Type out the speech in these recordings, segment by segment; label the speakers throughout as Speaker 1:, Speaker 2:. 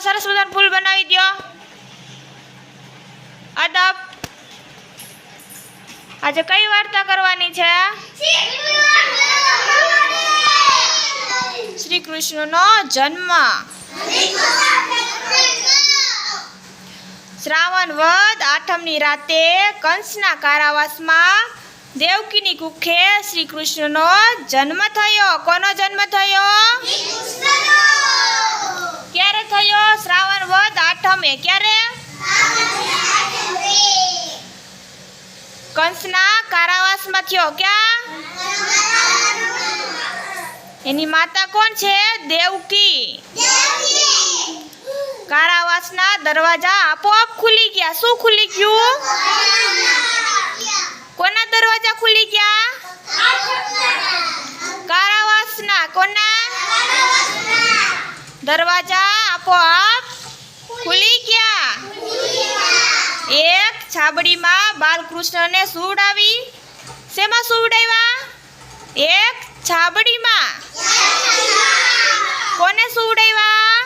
Speaker 1: સરસ મજાનું ફૂલ બનાવી દો અદબ. આજે કઈ વાર્તા કરવાની છે? શ્રી કૃષ્ણનો જન્મ. શ્રાવણ વદ આઠમની રાતે કંસના કારાવાસમાં દેવકીની કુખે શ્રી કૃષ્ણનો જન્મ થયો. કોનો જન્મ થયો ક્યારે થયો શ્રાવણ આઠમે ક્યારે? કંસના કારાવાસમાં થયો. ક્યાં? એની માતા કોણ છે? દેવકી. કારાવાસના દરવાજા આપોઆપ ખુલી ગયા. શું ખુલી ગયું? કોના દરવાજા ખુલી ગયા? કારાવાસના. કોના? દરવાજા આપોઆપ ખુલી ગયા. એક છાબડીમાં બાલકૃષ્ણને સુવડાવી. શેમાં સુવડાવ્યા? એક છાબડીમાં. કોને સુવડાવ્યા?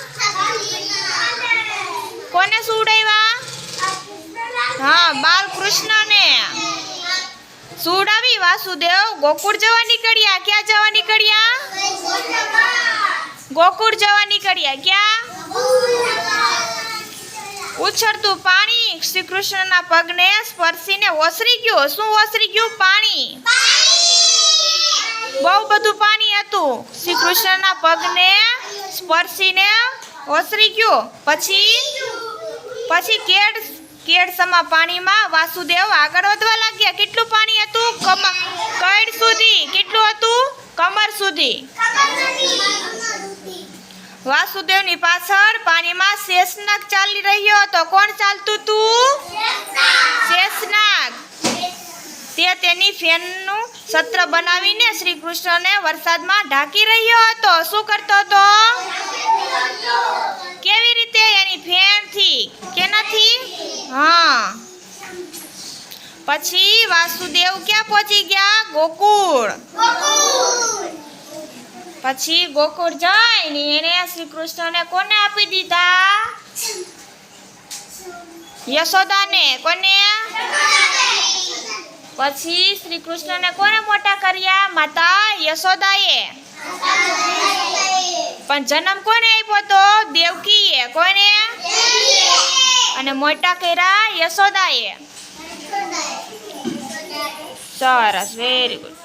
Speaker 1: કોને સુવડાવ્યા? હા, બાલકૃષ્ણને. સુવડાવી. વાસુદેવ ગોકુળ જવા નીકળ્યા. ક્યાં જવા નીકળ્યા? ગોકુળ જવા નીકળ્યા. ક્યાં? ઉછળતું પાણી શ્રી કૃષ્ણના પગને સ્પર્શીને ઓસરી ગયું. શું ઓસરી ગયું? પાણી. બહુ બધું પાણી હતું. શ્રી કૃષ્ણના પગને સ્પર્શીને ઓસરી ગયું. પછી? પછી કેડ કેડ સમા પાણીમાં વાસુદેવ આગળ વધવા લાગ્યા. કેટલું પાણી હતું? કમર કઈડ સુધી? કેટલું હતું? કમર સુધી. વાસુદેવની પાછળ પાણીમાં શેષનાગ ચાલી રહ્યો હતો. કોણ ચાલતું તું? શેષનાગ તે તેની ફેનનું સત્ર બનાવીને શ્રી કૃષ્ણને વરસાદમાં ઢાંકી રહ્યો હતો. શું કરતો હતો? કેવી રીતે એની ફેનથી? કેનાથી હા. પછી વાસુદેવ ક્યાં પહોંચી ગયા? ગોકુળ. પછી ગોકુળ જઈને એને શ્રી કૃષ્ણને કોને આપી દીધા? યશોદાને. કોને? પછી શ્રી કૃષ્ણને કોને મોટા કર્યા? માતા યશોદાએ. પણ જન્મ કોને આપ્યો તો? દેવકીએ. કોને? અને મોટા કર્યા યશોદાએ. સરસ. Very good